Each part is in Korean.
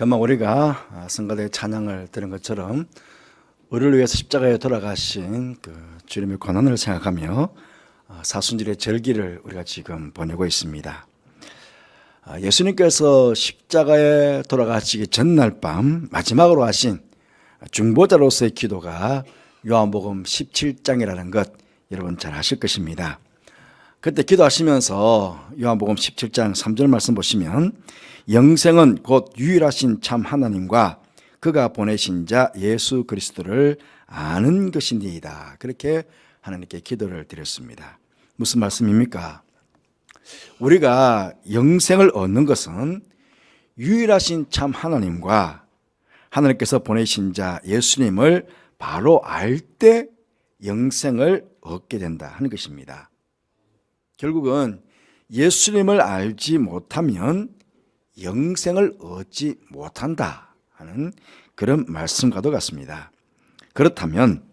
금방 우리가 성가대 찬양을 들은 것처럼 우리를 위해서 십자가에 돌아가신 그 주님의 고난을 생각하며 아, 사순절의 절기를 우리가 지금 보내고 있습니다. 아, 예수님께서 십자가에 돌아가시기 전날 밤 마지막으로 하신 중보자로서의 기도가 요한복음 17장이라는 것 여러분 잘 아실 것입니다. 그때 기도하시면서 요한복음 17장 3절 말씀 보시면 영생은 곧 유일하신 참 하나님과 그가 보내신 자 예수 그리스도를 아는 것이니이다. 그렇게 하나님께 기도를 드렸습니다. 무슨 말씀입니까? 우리가 영생을 얻는 것은 유일하신 참 하나님과 하나님께서 보내신 자 예수님을 바로 알 때 영생을 얻게 된다 하는 것입니다. 결국은 예수님을 알지 못하면 영생을 얻지 못한다 하는 그런 말씀과도 같습니다. 그렇다면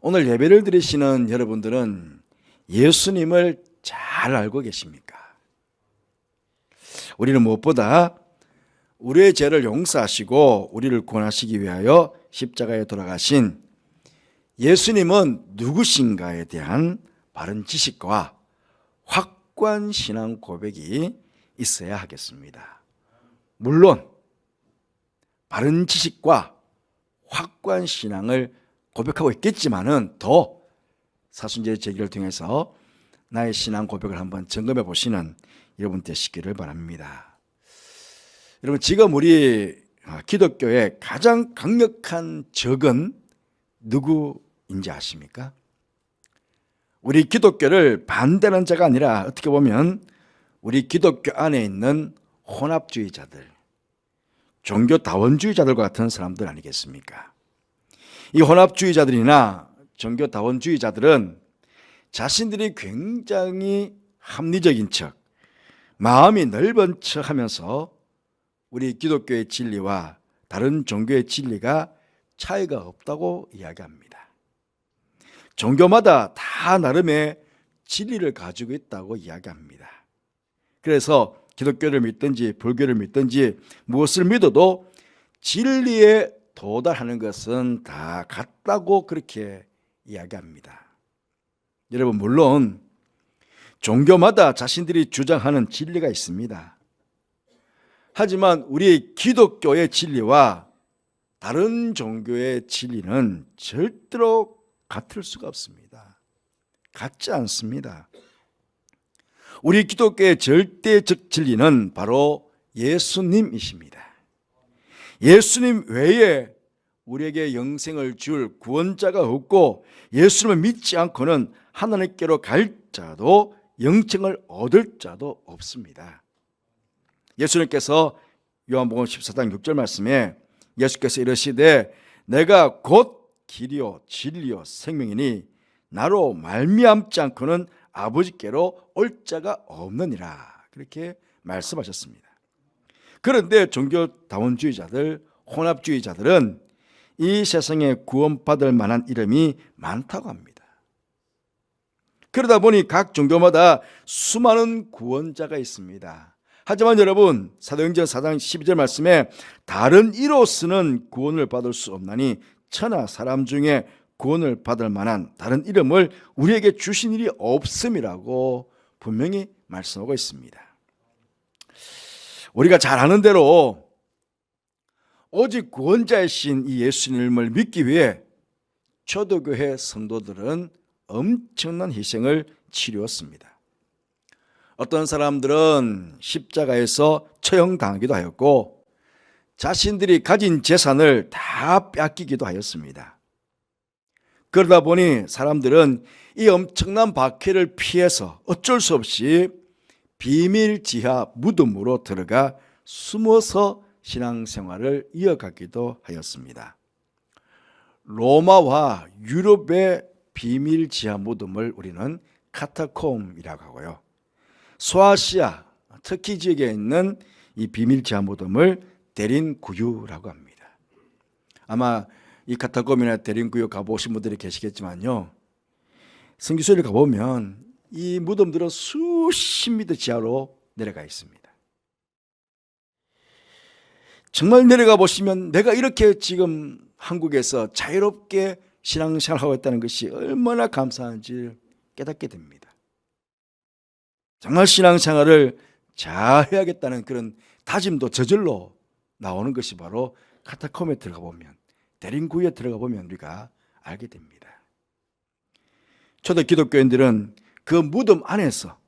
오늘 예배를 드리시는 여러분들은 예수님을 잘 알고 계십니까? 우리는 무엇보다 우리의 죄를 용서하시고 우리를 구원하시기 위하여 십자가에 돌아가신 예수님은 누구신가에 대한 바른 지식과 확고한 신앙 고백이 있어야 하겠습니다. 물론 바른 지식과 확고한 신앙을 고백하고 있겠지만은 더 사순절 제기를 통해서 나의 신앙 고백을 한번 점검해 보시는 여러분 되시기를 바랍니다. 여러분 지금 우리 기독교의 가장 강력한 적은 누구인지 아십니까? 우리 기독교를 반대하는 자가 아니라 어떻게 보면 우리 기독교 안에 있는 혼합주의자들, 종교 다원주의자들과 같은 사람들 아니겠습니까? 이 혼합주의자들이나 종교 다원주의자들은 자신들이 굉장히 합리적인 척, 마음이 넓은 척 하면서 우리 기독교의 진리와 다른 종교의 진리가 차이가 없다고 이야기합니다. 종교마다 다 나름의 진리를 가지고 있다고 이야기합니다. 그래서 기독교를 믿든지 불교를 믿든지 무엇을 믿어도 진리에 도달하는 것은 다 같다고 그렇게 이야기합니다. 여러분 물론 종교마다 자신들이 주장하는 진리가 있습니다. 하지만 우리 기독교의 진리와 다른 종교의 진리는 절대로 같을 수가 없습니다. 같지 않습니다. 우리 기독교의 절대적 진리는 바로 예수님이십니다. 예수님 외에 우리에게 영생을 줄 구원자가 없고 예수님을 믿지 않고는 하나님께로 갈 자도 영생을 얻을 자도 없습니다. 예수님께서 요한복음 14장 6절 말씀에 예수께서 이르시되 내가 곧 길이요 진리요 생명이니 나로 말미암지 않고는 아버지께로 올 자가 없느니라 그렇게 말씀하셨습니다. 그런데 종교다원주의자들 혼합주의자들은 이 세상에 구원받을 만한 이름이 많다고 합니다. 그러다 보니 각 종교마다 수많은 구원자가 있습니다. 하지만 여러분 사도행전 4장 12절 말씀에 다른 이로서는 구원을 받을 수 없나니 천하 사람 중에 구원을 받을 만한 다른 이름을 우리에게 주신 일이 없음이라고 분명히 말씀하고 있습니다. 우리가 잘 아는 대로 오직 구원자이신 이 예수님을 믿기 위해 초대교회 성도들은 엄청난 희생을 치루었습니다. 어떤 사람들은 십자가에서 처형당하기도 하였고 자신들이 가진 재산을 다 뺏기기도 하였습니다. 그러다 보니 사람들은 이 엄청난 박해를 피해서 어쩔 수 없이 비밀 지하 무덤으로 들어가 숨어서 신앙생활을 이어가기도 하였습니다. 로마와 유럽의 비밀 지하 무덤을 우리는 카타콤이라고 하고요. 소아시아, 터키 지역에 있는 이 비밀 지하 무덤을 대린구유라고 합니다. 아마 이 카타콤이나 대린구유 가보신 분들이 계시겠지만요. 성기소를 가보면 이 무덤들은 수십 미터 지하로 내려가 있습니다. 정말 내려가 보시면 내가 이렇게 지금 한국에서 자유롭게 신앙생활 하고 있다는 것이 얼마나 감사한지 깨닫게 됩니다. 정말 신앙생활을 잘 해야겠다는 그런 다짐도 저절로 나오는 것이 바로 카타콤에 들어가 보면 대림구에 들어가 보면 우리가 알게 됩니다. 초대 기독교인들은 그 무덤 안에서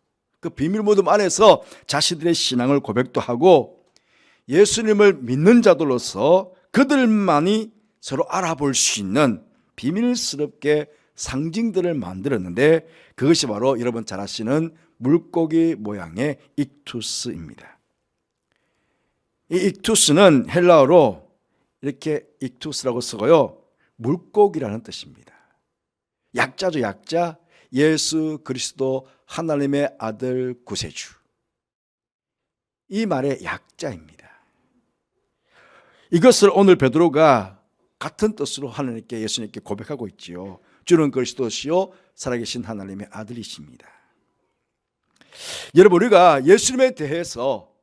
그 비밀 무덤 안에서 자신들의 신앙을 고백도 하고 예수님을 믿는 자들로서 그들만이 서로 알아볼 수 있는 비밀스럽게 상징들을 만들었는데 그것이 바로 여러분 잘 아시는 물고기 모양의 익투스입니다. 이 익투스는 헬라어로 이렇게 익투스라고 쓰고요. 물고기라는 뜻입니다. 약자죠, 약자. 예수 그리스도 하나님의 아들 구세주. 이 말의 약자입니다. 이것을 오늘 베드로가 같은 뜻으로 하나님께 예수님께 고백하고 있지요. 주는 그리스도시요 살아계신 하나님의 아들이십니다. 여러분 우리가 예수님에 대해서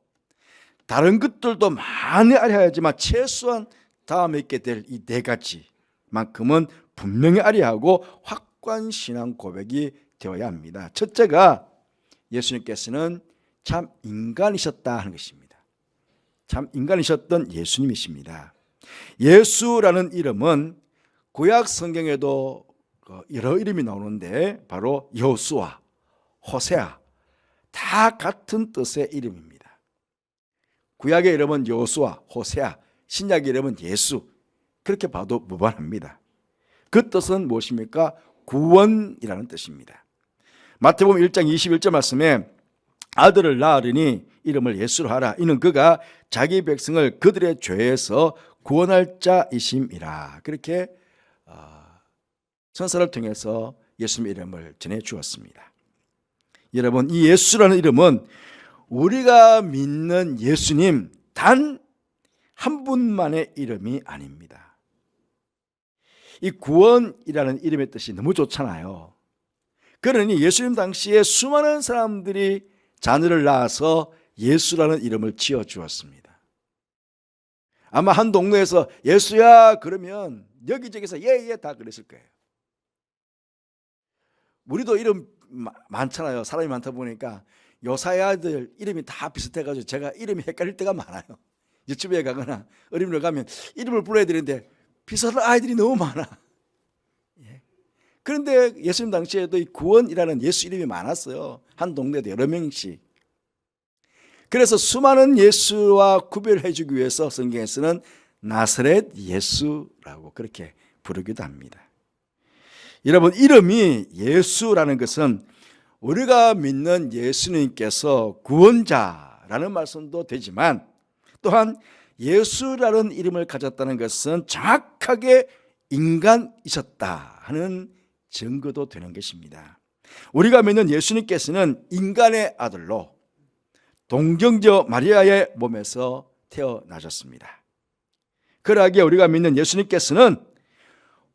다른 것들도 많이 알아야 하지만 최소한 다음에 있게 될 이 네 가지만큼은 분명히 알아야 하고 확고한 신앙 고백이 되어야 합니다. 첫째가 예수님께서는 참 인간이셨다 하는 것입니다. 참 인간이셨던 예수님이십니다. 예수라는 이름은 구약 성경에도 그 여러 이름이 나오는데 바로 여수와 호세아 다 같은 뜻의 이름입니다. 구약의 이름은 여수와 호세아, 신약의 이름은 예수. 그렇게 봐도 무관합니다. 그 뜻은 무엇입니까? 구원이라는 뜻입니다. 마태복음 1장 21절 말씀에 아들을 낳으리니 이름을 예수로 하라. 이는 그가 자기 백성을 그들의 죄에서 구원할 자이심이라. 그렇게 어, 선사를 통해서 예수님 이름을 전해 주었습니다. 여러분 이 예수라는 이름은 우리가 믿는 예수님 단 한 분만의 이름이 아닙니다. 이 구원이라는 이름의 뜻이 너무 좋잖아요. 그러니 예수님 당시에 수많은 사람들이 자녀를 낳아서 예수라는 이름을 지어 주었습니다. 아마 한 동네에서 예수야 그러면 여기저기서 예예 다 그랬을 거예요. 우리도 이름 많잖아요. 사람이 많다 보니까 요사의 아들 이름이 다 비슷해가지고 제가 이름이 헷갈릴 때가 많아요. 유튜브에 가거나 어린이를 가면 이름을 불러야 되는데 비슷한 아이들이 너무 많아. 예. 그런데 예수님 당시에도 이 구원이라는 예수 이름이 많았어요. 한 동네도 여러 명씩. 그래서 수많은 예수와 구별해 주기 위해서 성경에서는 나사렛 예수라고 그렇게 부르기도 합니다. 여러분 이름이 예수라는 것은 우리가 믿는 예수님께서 구원자라는 말씀도 되지만 또한 예수라는 이름을 가졌다는 것은 정확하게 인간이셨다 하는 증거도 되는 것입니다. 우리가 믿는 예수님께서는 인간의 아들로 동정저 마리아의 몸에서 태어나셨습니다. 그러하기에 우리가 믿는 예수님께서는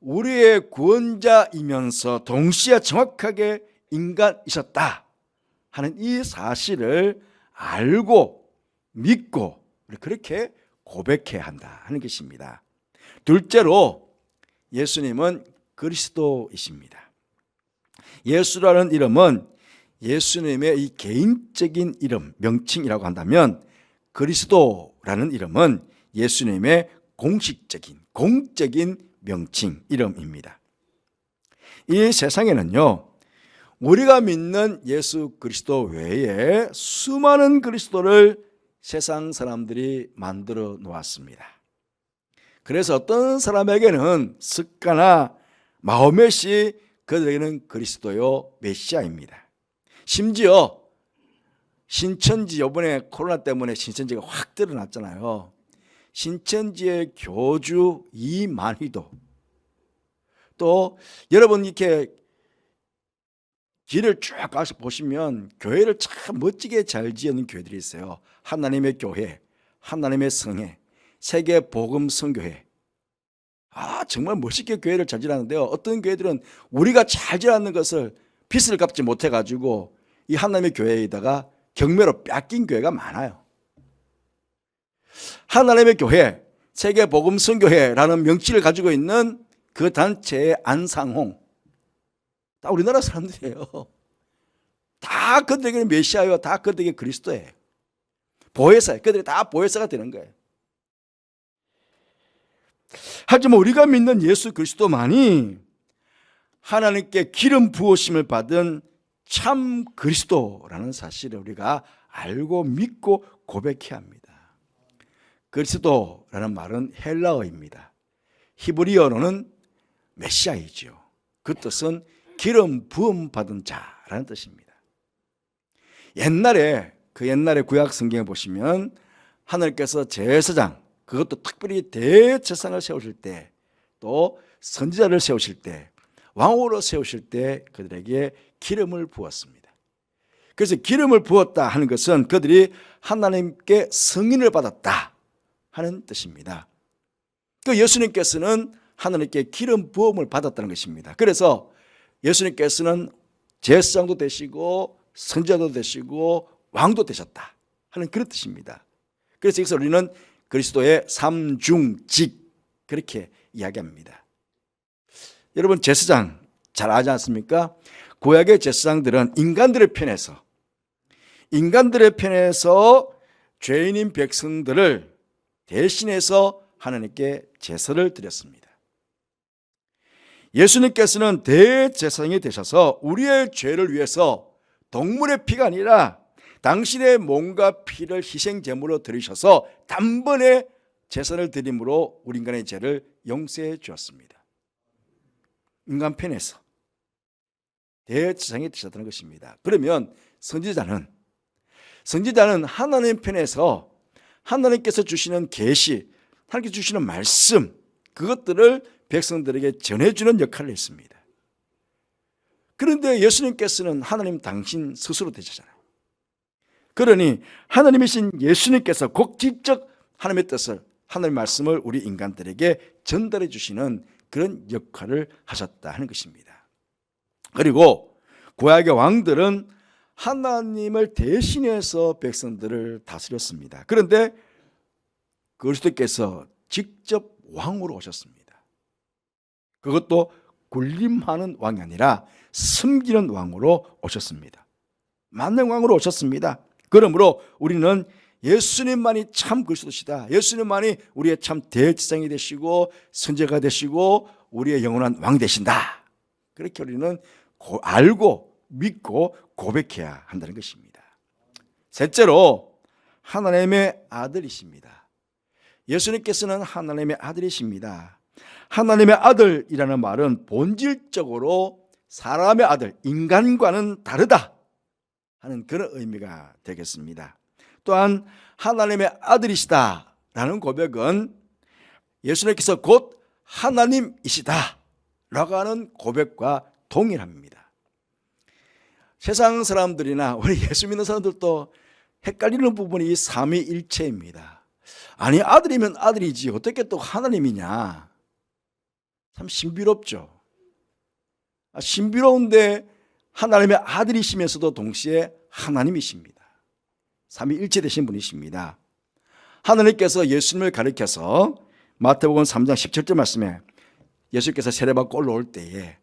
우리의 구원자이면서 동시에 정확하게 인간이셨다 하는 이 사실을 알고 믿고 그렇게 고백해야 한다 하는 것입니다. 둘째로 예수님은 그리스도이십니다. 예수라는 이름은 예수님의 이 개인적인 이름, 명칭이라고 한다면 그리스도라는 이름은 예수님의 공식적인, 공적인 명칭, 이름입니다. 이 세상에는요, 우리가 믿는 예수 그리스도 외에 수많은 그리스도를 세상 사람들이 만들어 놓았습니다. 그래서 어떤 사람에게는 습가나 마호멧이 그들에게는 그리스도요 메시아입니다. 심지어 신천지 이번에 코로나 때문에 신천지가 확 드러났잖아요. 신천지의 교주 이만희도 또 여러분 이렇게 길을 쭉 가서 보시면 교회를 참 멋지게 잘 지은 교회들이 있어요. 하나님의 교회, 하나님의 성회, 세계 복음 성교회. 아 정말 멋있게 교회를 잘 지었는데요. 어떤 교회들은 우리가 잘 지었는 것을 빚을 갚지 못해 가지고 이 하나님의 교회에다가 경매로 뺏긴 교회가 많아요. 하나님의 교회, 세계 복음 선교회라는 명칭을 가지고 있는 그 단체의 안상홍. 다 우리나라 사람들이에요. 다 그들에게는 메시아요. 다 그들에게 그리스도예요. 보혜사예요. 그들이 다 보혜사가 되는 거예요. 하지만 우리가 믿는 예수 그리스도만이 하나님께 기름 부으심을 받은 참 그리스도라는 사실을 우리가 알고 믿고 고백해야 합니다. 그리스도라는 말은 헬라어입니다. 히브리어로는 메시아이죠. 그 뜻은 기름 부음 받은 자라는 뜻입니다. 옛날에 그 옛날에 구약 성경에 보시면 하나님께서 제사장 그것도 특별히 대제사장을 세우실 때 또 선지자를 세우실 때 왕으로 세우실 때 그들에게 기름을 부었습니다. 그래서 기름을 부었다 하는 것은 그들이 하나님께 승인을 받았다 하는 뜻입니다. 그 예수님께서는 하나님께 기름 부음을 받았다는 것입니다. 그래서 예수님께서는 제사장도 되시고 선지자도 되시고 왕도 되셨다 하는 그런 뜻입니다. 그래서 여기서 우리는 그리스도의 삼중직 그렇게 이야기합니다. 여러분 제사장 잘 아지 않습니까? 구약의 제사장들은 인간들의 편에서 인간들의 편에서 죄인인 백성들을 대신해서 하나님께 제사를 드렸습니다. 예수님께서는 대제사장이 되셔서 우리의 죄를 위해서 동물의 피가 아니라 당신의 몸과 피를 희생 제물로 드리셔서 단번에 제사를 드림으로 우리 인간의 죄를 용서해 주었습니다. 인간 편에서 대제사장이 되셨다는 것입니다. 그러면 선지자는 선지자는 하나님 편에서 하나님께서 주시는 계시, 하나님께서 주시는 말씀 그것들을 백성들에게 전해주는 역할을 했습니다. 그런데 예수님께서는 하나님 당신 스스로 되셨잖아요. 그러니 하나님이신 예수님께서 곧 직접 하나님의 뜻을 하나님의 말씀을 우리 인간들에게 전달해 주시는 그런 역할을 하셨다 하는 것입니다. 그리고 구약의 왕들은 하나님을 대신해서 백성들을 다스렸습니다. 그런데 그리스도께서 직접 왕으로 오셨습니다. 그것도 군림하는 왕이 아니라 섬기는 왕으로 오셨습니다. 만능 왕으로 오셨습니다. 그러므로 우리는 예수님만이 참 그리스도시다. 예수님만이 우리의 참 대지상이 되시고 선제가 되시고 우리의 영원한 왕 되신다. 그렇게 우리는 고, 알고 믿고 고백해야 한다는 것입니다. 셋째로 하나님의 아들이십니다. 예수님께서는 하나님의 아들이십니다. 하나님의 아들이라는 말은 본질적으로 사람의 아들, 인간과는 다르다 하는 그런 의미가 되겠습니다. 또한 하나님의 아들이시다라는 고백은 예수님께서 곧 하나님이시다라고 하는 고백과 동일합니다. 세상 사람들이나 우리 예수 믿는 사람들도 헷갈리는 부분이 이 삼위일체입니다. 아니 아들이면 아들이지 어떻게 또 하나님이냐? 참 신비롭죠. 아, 신비로운데 하나님의 아들이시면서도 동시에 하나님이십니다. 삼위일체 되신 분이십니다. 하나님께서 예수님을 가리켜서 마태복음 3장 17절 말씀에 예수께서 세례받고 올라올 때에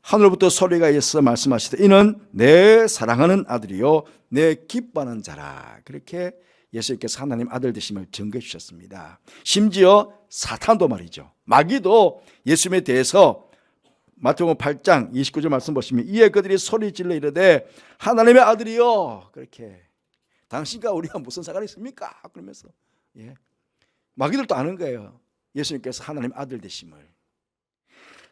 하늘부터 소리가 있어 말씀하시되 이는 내 사랑하는 아들이요 내 기뻐하는 자라 그렇게 예수께서 하나님 아들 되심을 증거해 주셨습니다. 심지어 사탄도 말이죠. 마귀도 예수님에 대해서 마태복음 8장 29절 말씀 보시면 이에 그들이 소리 질러 이르되 하나님의 아들이요 그렇게 당신과 우리가 무슨 상관이 있습니까? 그러면서 예. 마귀들도 아는 거예요. 예수님께서 하나님 아들 되심을.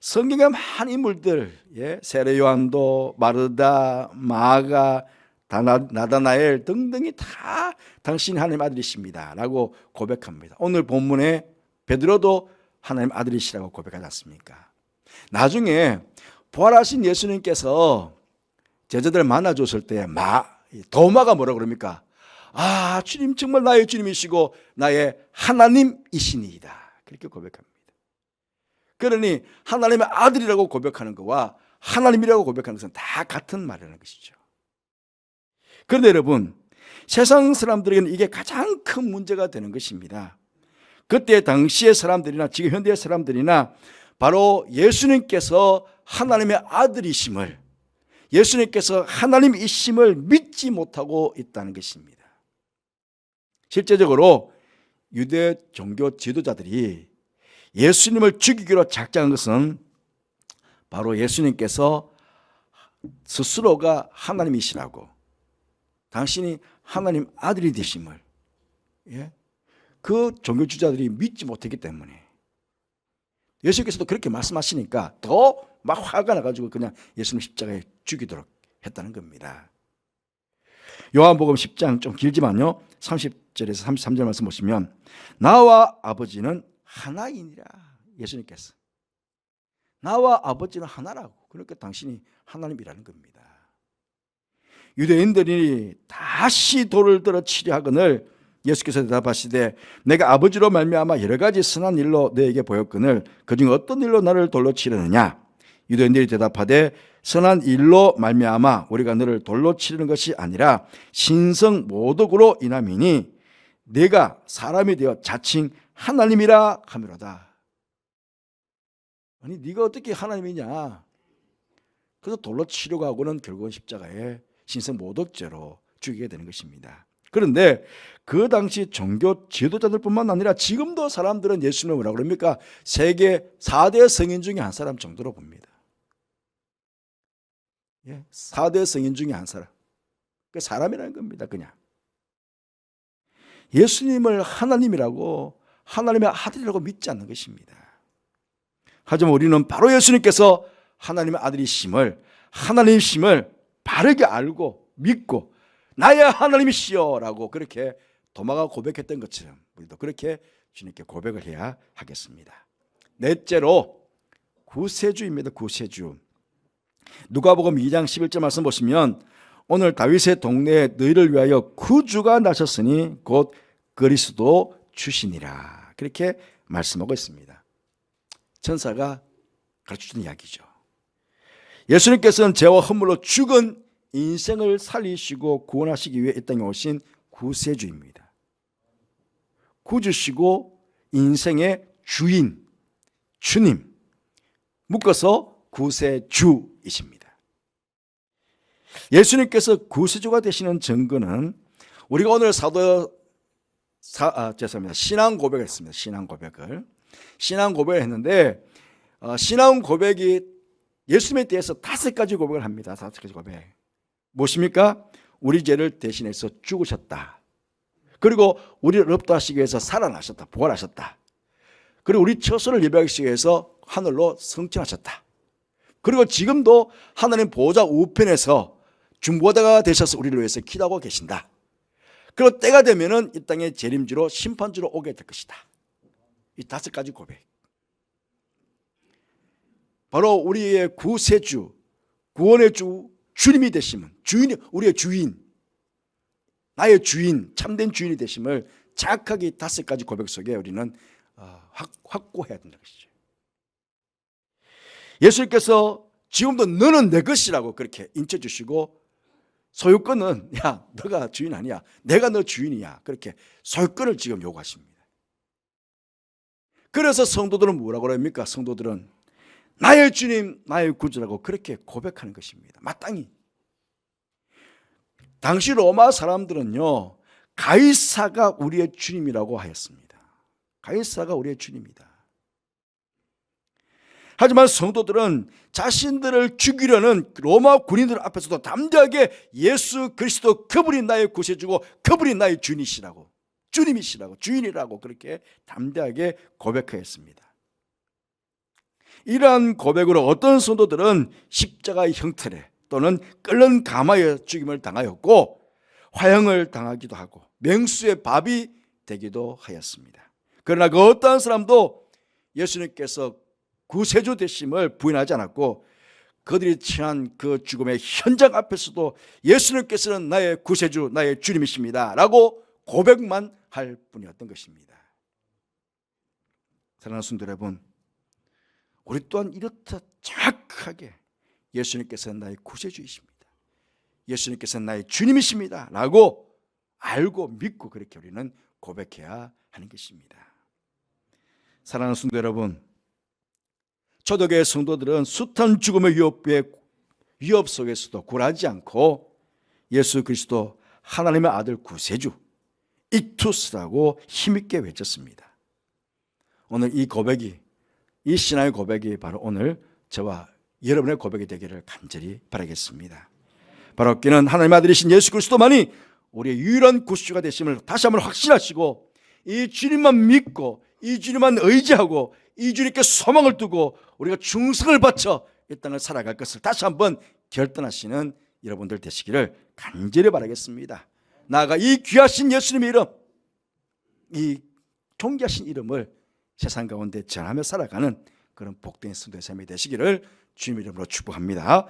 성경에 많은 인물들, 예, 세례 요한도 마르다, 마가, 다 나, 나다나엘 등등이 다 당신이 하나님 아들이십니다 라고 고백합니다. 오늘 본문에 베드로도 하나님 아들이시라고 고백하지 않습니까? 나중에 부활하신 예수님께서 제자들 만나줬을 때 마, 도마가 뭐라 그럽니까? 아, 주님 정말 나의 주님이시고 나의 하나님이시니이다. 그렇게 고백합니다. 그러니 하나님의 아들이라고 고백하는 것과 하나님이라고 고백하는 것은 다 같은 말이라는 것이죠. 그런데 여러분, 세상 사람들에게는 이게 가장 큰 문제가 되는 것입니다. 그때 당시의 사람들이나 지금 현대의 사람들이나 바로 예수님께서 하나님의 아들이심을 예수님께서 하나님이심을 믿지 못하고 있다는 것입니다. 실제적으로 유대 종교 지도자들이 예수님을 죽이기로 작정한 것은 바로 예수님께서 스스로가 하나님이시라고 당신이 하나님 아들이 되심을 예? 그 종교 주자들이 믿지 못했기 때문에 예수께서도 그렇게 말씀하시니까 더 막 화가 나가지고 그냥 예수님 십자가에 죽이도록 했다는 겁니다. 요한복음 10장 좀 길지만요. 30절에서 33절 말씀 보시면 나와 아버지는 하나이니라 예수님께서 나와 아버지는 하나라고 그러니까 당신이 하나님이라는 겁니다. 유대인들이 다시 돌을 들어 치려 하거늘 예수께서 대답하시되 내가 아버지로 말미암아 여러 가지 선한 일로 너에게 보였거늘 그중 어떤 일로 나를 돌로 치려느냐 유대인들이 대답하되 선한 일로 말미암아 우리가 너를 돌로 치르는 것이 아니라 신성 모독으로 인함이니 내가 사람이 되어 자칭 하나님이라 하미로다. 아니 네가 어떻게 하나님이냐? 그래서 돌로 치려고 하고는 결국은 십자가에 신성 모독죄로 죽이게 되는 것입니다. 그런데 그 당시 종교 지도자들뿐만 아니라 지금도 사람들은 예수님을 뭐라 그럽니까? 세계 4대 성인 중에 한 사람 정도로 봅니다. 예, 4대 성인 중에 한 사람. 그 사람이라는 겁니다, 그냥. 예수님을 하나님이라고 하나님의 아들이라고 믿지 않는 것입니다. 하지만 우리는 바로 예수님께서 하나님의 아들이심을 하나님이심을 바르게 알고 믿고 나의 하나님이시여라고 그렇게 도마가 고백했던 것처럼 우리도 그렇게 주님께 고백을 해야 하겠습니다. 넷째로 구세주입니다. 구세주. 누가복음 2장 11절 말씀 보시면 오늘 다윗의 동네에 너희를 위하여 구주가 나셨으니 곧 그리스도 주시니라. 그렇게 말씀하고 있습니다. 천사가 가르쳐 주는 이야기죠. 예수님께서는 죄와 허물로 죽은 인생을 살리시고 구원하시기 위해 이 땅에 오신 구세주입니다. 구주시고 인생의 주인, 주님, 묶어서 구세주이십니다. 예수님께서 구세주가 되시는 증거는 우리가 오늘 사도 사, 아, 죄송합니다. 신앙 고백을 했습니다. 신앙 고백을. 신앙 고백을 했는데 어, 신앙 고백이 예수님에 대해서 다섯 가지 고백을 합니다. 다섯 가지 고백. 무엇입니까? 우리 죄를 대신해서 죽으셨다. 그리고 우리를 없도하시기 위해서 살아나셨다. 부활하셨다. 그리고 우리 처소를 예배하시기 위해서 하늘로 성취하셨다. 그리고 지금도 하나님 보호자 우편에서 중보자가 되셔서 우리를 위해서 기도하고 계신다. 그리고 때가 되면은 이 땅에 재림주로 심판주로 오게 될 것이다. 이 다섯 가지 고백. 바로 우리의 구세주, 구원의 주, 주님이 되심은 주인이 우리의 주인, 나의 주인, 참된 주인이 되심을 정확하게 다섯 가지 고백 속에 우리는 어, 확고해야 된다는 것이죠. 예수님께서 지금도 너는 내 것이라고 그렇게 인쳐 주시고 소유권은 야 너가 주인 아니야 내가 너 주인이야 그렇게 소유권을 지금 요구하십니다. 그래서 성도들은 뭐라고 합니까? 성도들은 나의 주님 나의 구주라고 그렇게 고백하는 것입니다. 마땅히 당시 로마 사람들은요 가이사가 우리의 주님이라고 하였습니다. 가이사가 우리의 주님이다. 하지만 성도들은 자신들을 죽이려는 로마 군인들 앞에서도 담대하게 예수 그리스도 그분이 나의 구세주고 그분이 나의 주님이시라고 주님이시라고 주인이라고 그렇게 담대하게 고백하였습니다. 이러한 고백으로 어떤 성도들은 십자가의 형태를 또는 끓는 가마에 죽임을 당하였고 화형을 당하기도 하고 맹수의 밥이 되기도 하였습니다. 그러나 그 어떠한 사람도 예수님께서 구세주 되심을 부인하지 않았고 그들이 취한 그 죽음의 현장 앞에서도 예수님께서는 나의 구세주, 나의 주님이십니다. 라고 고백만 할 뿐이었던 것입니다. 사랑하는 성도 여러분, 우리 또한 이렇듯 정확하게 예수님께서는 나의 구세주이십니다. 예수님께서는 나의 주님이십니다. 라고 알고 믿고 그렇게 우리는 고백해야 하는 것입니다. 사랑하는 성도 여러분, 초대교회 성도들은 숱한 죽음의 위협에 위협 속에서도 굴하지 않고 예수 그리스도 하나님의 아들 구세주 이투스라고 힘있게 외쳤습니다. 오늘 이 고백이 이 신앙의 고백이 바로 오늘 저와 여러분의 고백이 되기를 간절히 바라겠습니다. 바로 그는 하나님 아들이신 예수 그리스도만이 우리의 유일한 구주가 되심을 다시 한번 확신하시고 이 주님만 믿고 이 주님만 의지하고 이 주님께 소망을 두고 우리가 충성을 바쳐 이 땅을 살아갈 것을 다시 한번 결단하시는 여러분들 되시기를 간절히 바라겠습니다. 나아가 이 귀하신 예수님의 이름, 이 존귀하신 이름을 세상 가운데 전하며 살아가는 그런 복된 성도의 삶이 되시기를 주님 이름으로 축복합니다.